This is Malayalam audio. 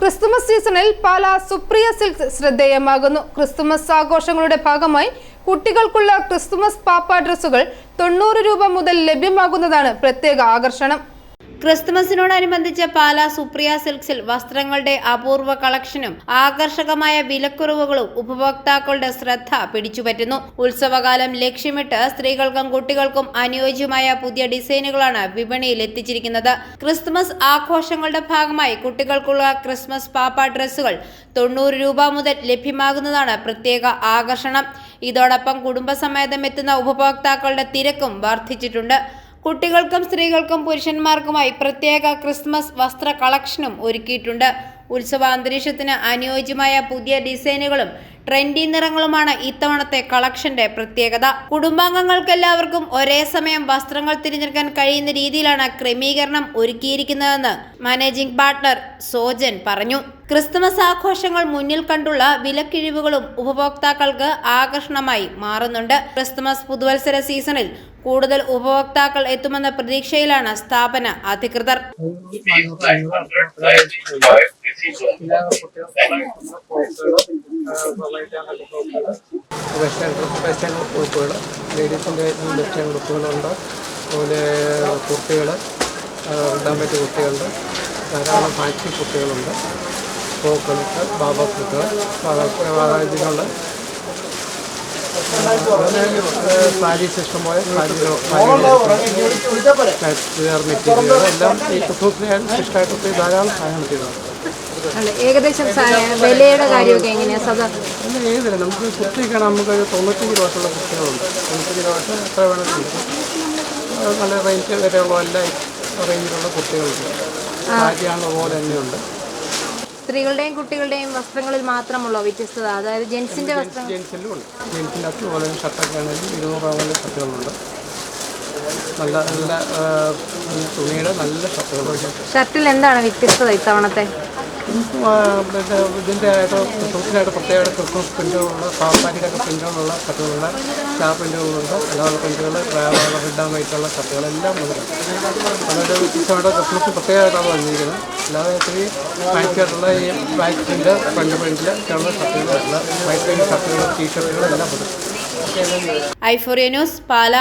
ക്രിസ്തുമസ് സീസണിൽ പാല സുപ്രിയ സിൽക്സ് ശ്രദ്ധേയമാകുന്നു. ക്രിസ്തുമസ് ആഘോഷങ്ങളുടെ ഭാഗമായി കുട്ടികൾക്കുള്ള ക്രിസ്തുമസ് പാപ്പ ഡ്രസ്സുകൾ തൊണ്ണൂറ് രൂപ മുതൽ ലഭ്യമാകുന്നതാണ് പ്രത്യേക ആകർഷണം. ക്രിസ്തുമസിനോടനുബന്ധിച്ച് പാല സുപ്രിയ സിൽക്സിൽ വസ്ത്രങ്ങളുടെ അപൂർവ കളക്ഷനും ആകർഷകമായ വിലക്കുറവുകളും ഉപഭോക്താക്കളുടെ ശ്രദ്ധ പിടിച്ചുപറ്റുന്നു. ഉത്സവകാലം ലക്ഷ്യമിട്ട് സ്ത്രീകൾക്കും കുട്ടികൾക്കും അനുയോജ്യമായ പുതിയ ഡിസൈനുകളാണ് വിപണിയിൽ എത്തിച്ചിരിക്കുന്നത്. ക്രിസ്തുമസ് ആഘോഷങ്ങളുടെ ഭാഗമായി കുട്ടികൾക്കുള്ള ക്രിസ്മസ് പാപ്പ ഡ്രസ്സുകൾ തൊണ്ണൂറ് രൂപ മുതൽ ലഭ്യമാകുന്നതാണ് പ്രത്യേക ആകർഷണം. ഇതോടൊപ്പം കുടുംബസമേതം എത്തുന്ന ഉപഭോക്താക്കളുടെ തിരക്കും വർദ്ധിച്ചിട്ടുണ്ട്. കുട്ടികൾക്കും സ്ത്രീകൾക്കും പുരുഷന്മാർക്കുമായി പ്രത്യേക ക്രിസ്മസ് വസ്ത്ര കളക്ഷനും ഒരുക്കിയിട്ടുണ്ട്. ഉത്സവ അന്തരീക്ഷത്തിന് അനുയോജ്യമായ പുതിയ ഡിസൈനുകളും ട്രെൻഡി നിറങ്ങളുമാണ് ഇത്തവണത്തെ കളക്ഷന്റെ പ്രത്യേകത. കുടുംബാംഗങ്ങൾക്കെല്ലാവർക്കും ഒരേ സമയം വസ്ത്രങ്ങൾ തിരഞ്ഞെടുക്കാൻ കഴിയുന്ന രീതിയിലാണ് ക്രമീകരണം ഒരുക്കിയിരിക്കുന്നതെന്ന് മാനേജിംഗ് പാർട്ണർ സോജൻ പറഞ്ഞു. ക്രിസ്തുമസ് ആഘോഷങ്ങൾ മുന്നിൽ കണ്ടുള്ള വിലക്കിഴിവുകളും ഉപഭോക്താക്കൾക്ക് ആകർഷണമായി മാറുന്നുണ്ട്. ക്രിസ്തുമസ് പുതുവത്സര സീസണിൽ കൂടുതൽ ഉപഭോക്താക്കൾ എത്തുമെന്ന പ്രതീക്ഷയിലാണ് സ്ഥാപന അധികൃതർ. വെസ്റ്റേൺ വെസ്റ്റേൺ ഉടുപ്പുകൾ ലേഡീസിന്റെ വെസ്റ്റേൺ ഉടുപ്പുകളുണ്ട് അതുപോലെ കുട്ടികൾ ഇടാൻ പറ്റിയ കുട്ടികളുണ്ട് ധാരാളം ഫാൻസി കുട്ടികളുണ്ട് ഫ്രോക്കുകളുണ്ട് ബാബ ഫ്രോക്കുകൾ സാരി സാരീസ് പോയ സാരികൾ മെറ്റീരിയൽ എല്ലാം ഈ ക്രിസ്മസിന് ഇഷ്ടമായിട്ട് ധാരാളം സഹായം അല്ല, ഏകദേശം വിലയുടെ കാര്യമൊക്കെ എങ്ങനെയാ? സദാ പിന്നെ ഏതില്ല നമുക്ക് കുട്ടിക്കാണ് നമുക്ക് ഒരു തൊണ്ണൂറ്റഞ്ച് രൂപയുള്ള കുട്ടികളുണ്ട് തൊണ്ണൂറ്റഞ്ച് രൂപ എത്ര വേണമെങ്കിലും നല്ല റേഞ്ച് വരെയുള്ള എല്ലാ റേഞ്ചിലുള്ള കുട്ടികളുണ്ട് സാരിയാണുള്ള പോലെ തന്നെയുണ്ട്. സ്ത്രീകളുടെയും കുട്ടികളുടെയും വസ്ത്രങ്ങളിൽ മാത്രമുള്ള വ്യത്യസ്തത? അതായത് ജെൻസിന്റെ വസ്ത്രം ജെൻസിലും ഉണ്ട്. ജെൻസിന്റെ അകത്ത് പോലെ ഷർട്ടൊക്കെ ആണെങ്കിലും ഇരുന്നൂറ് രൂപ ഷർട്ടുകളുണ്ട്. നല്ല നല്ല തുണിയുടെ നല്ല ഷർട്ടുകളുണ്ട്. ഷർട്ടിൽ എന്താണ് വ്യത്യസ്തത ഇത്തവണത്തെ? നമുക്ക് പിന്നെ ഇതിന്റെ ആയിട്ട് ക്രിസ്മസിനായിട്ട് പ്രത്യേകമായിട്ട് ക്രിസ്മസ് പ്രിന്റുകളുള്ള പാപ്പാരിയുടെയൊക്കെ പ്രിന്റുകളുള്ള ഷർട്ടുകളുണ്ട് സ്റ്റാർ പ്രിന്റുകളുണ്ട് അല്ലാതെ പ്രിന്റുകൾ റെഡ് ആൻഡ് വൈറ്റുള്ള ഷർട്ടുകളെല്ലാം ഉണ്ട്. അതൊരു വ്യത്യസ്തമായിട്ട് ക്രിസ്മസ് പ്രത്യേകമായിട്ടാണ് വന്നിരിക്കുന്നത്. അല്ലാതെ ഒത്തിരി ഫാൻസിയായിട്ടുള്ള ഈ ബാക്ക് പ്രിന്റ് ഫ്രണ്ട് പ്രിന്റിൽ ഒക്കെയുള്ള ഷർട്ടുകളല്ല വൈറ്റ് പ്രിന്റ് ഷർട്ടുകൾ ടീ ഷർട്ടുകൾ എല്ലാം ഉണ്ട്. ഐഫോറിയ ന്യൂസ് പാല.